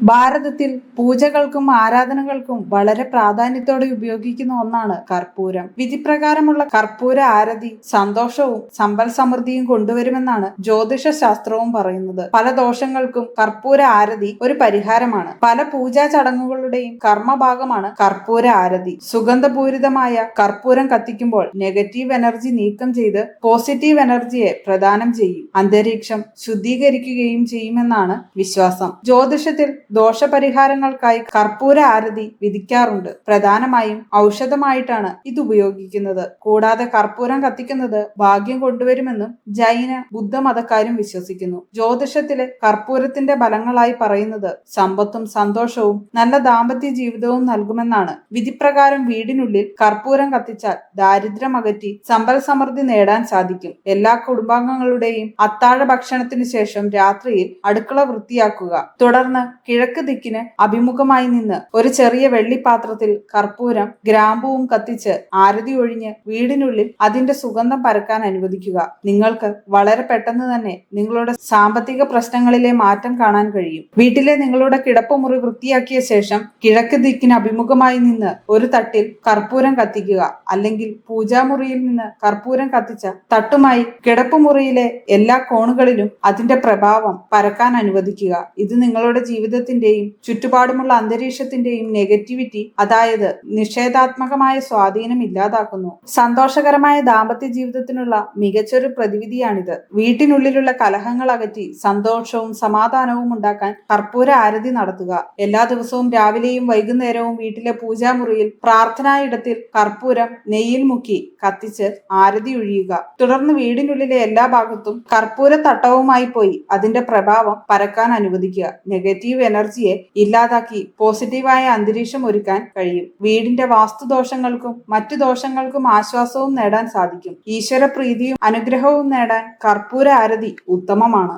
ഭാരതത്തിൽ പൂജകൾക്കും ആരാധനകൾക്കും വളരെ പ്രാധാന്യത്തോടെ ഉപയോഗിക്കുന്ന ഒന്നാണ് കർപ്പൂരം. വിധിപ്രകാരമുള്ള കർപ്പൂര ആരതി സന്തോഷവും സമ്പൽ സമൃദ്ധിയും കൊണ്ടുവരുമെന്നാണ് ജ്യോതിഷ ശാസ്ത്രവും പറയുന്നത്. പല ദോഷങ്ങൾക്കും കർപ്പൂര ആരതി ഒരു പരിഹാരമാണ്. പല പൂജാ ചടങ്ങുകളുടെയും കർമ്മഭാഗമാണ് കർപ്പൂര ആരതി. സുഗന്ധപൂരിതമായ കർപ്പൂരം കത്തിക്കുമ്പോൾ നെഗറ്റീവ് എനർജി നീക്കം ചെയ്ത് പോസിറ്റീവ് എനർജിയെ പ്രദാനം ചെയ്യും. അന്തരീക്ഷം ശുദ്ധീകരിക്കുകയും ചെയ്യുമെന്നാണ് വിശ്വാസം. ജ്യോതിഷത്തിൽ ദോഷപരിഹാരങ്ങൾക്കായി കർപ്പൂര ആരതി വിധിക്കാറുണ്ട്. പ്രധാനമായും ഔഷധമായിട്ടാണ് ഇത് ഉപയോഗിക്കുന്നത് കൂടാതെ കർപ്പൂരം കത്തിക്കുന്നത് ഭാഗ്യം കൊണ്ടുവരുമെന്നും ജൈന ബുദ്ധമതക്കാരും വിശ്വസിക്കുന്നു. ജ്യോതിഷത്തിലെ കർപ്പൂരത്തിന്റെ ഫലങ്ങളായി പറയുന്നത് സമ്പത്തും സന്തോഷവും നല്ല ദാമ്പത്യ ജീവിതവും നൽകുമെന്നാണ്. വിധിപ്രകാരം വീടിനുള്ളിൽ കർപ്പൂരം കത്തിച്ചാൽ ദാരിദ്ര്യം അകറ്റി സമ്പൽ സമൃദ്ധി നേടാൻ സാധിക്കും. എല്ലാ കുടുംബാംഗങ്ങളുടെയും അത്താഴ ഭക്ഷണത്തിന് ശേഷം രാത്രിയിൽ അടുക്കള വൃത്തിയാക്കുക. തുടർന്ന് കിഴക്ക് ദിക്കിന് അഭിമുഖമായി നിന്ന് ഒരു ചെറിയ വെള്ളിപ്പാത്രത്തിൽ കർപ്പൂരം ഗ്രാമ്പുവും കത്തിച്ച് ആരതി ഒഴിഞ്ഞ് വീടിനുള്ളിൽ അതിന്റെ സുഗന്ധം പരക്കാൻ അനുവദിക്കുക. നിങ്ങൾക്ക് വളരെ പെട്ടെന്ന് തന്നെ നിങ്ങളുടെ സാമ്പത്തിക പ്രശ്നങ്ങളിലെ മാറ്റം കാണാൻ കഴിയും. വീട്ടിലെ നിങ്ങളുടെ കിടപ്പുമുറി വൃത്തിയാക്കിയ ശേഷം കിഴക്ക് ദിക്കിന് അഭിമുഖമായി നിന്ന് ഒരു തട്ടിൽ കർപ്പൂരം കത്തിക്കുക. അല്ലെങ്കിൽ പൂജാമുറിയിൽ നിന്ന് കർപ്പൂരം കത്തിച്ച തട്ടുമായി കിടപ്പുമുറിയിലെ എല്ലാ കോണുകളിലും അതിന്റെ പ്രഭാവം പരക്കാൻ അനുവദിക്കുക. ഇത് നിങ്ങളുടെ ജീവിതത്തിന്റെയും ചുറ്റുപാടുമുള്ള അന്തരീക്ഷത്തിന്റെയും നെഗറ്റിവിറ്റി അതായത് നിഷേധാത്മകമായ സ്വാധീനം ഇല്ലാതാക്കുന്നു. സന്തോഷകരമായ ദാമ്പത്യ ജീവിതത്തിനുള്ള മികച്ചൊരു പ്രതിവിധിയാണിത്. വീട്ടിനുള്ളിലുള്ള കലഹങ്ങൾ അകറ്റി സന്തോഷവും സമാധാനവും ഉണ്ടാക്കാൻ കർപ്പൂര ആരതി നടത്തുക. എല്ലാ ദിവസവും രാവിലെയും വൈകുന്നേരവും വീട്ടിലെ പൂജാമുറിയിൽ പ്രാർത്ഥനായിടത്തിൽ കർപ്പൂരം നെയ്യിൽ മുക്കി കത്തിച്ച് ആരതി ഒഴിയുക. തുടർന്ന് വീടിനുള്ളിലെ എല്ലാ ഭാഗത്തും കർപ്പൂര തട്ടവുമായി പോയി അതിന്റെ പ്രഭാവം പരക്കാൻ അനുവദിക്കുക. നെഗറ്റീവ് എനർജിയെ ഇല്ലാതാക്കി പോസിറ്റീവായ അന്തരീക്ഷം ഒരുക്കാൻ കഴിയും. വീടിന്റെ വാസ്തുദോഷങ്ങൾക്കും മറ്റു ദോഷങ്ങൾക്കും ആശ്വാസവും നേടാൻ സാധിക്കും. ഈശ്വര പ്രീതിയും അനുഗ്രഹവും നേടാൻ കർപ്പൂര ആരതി ഉത്തമമാണ്.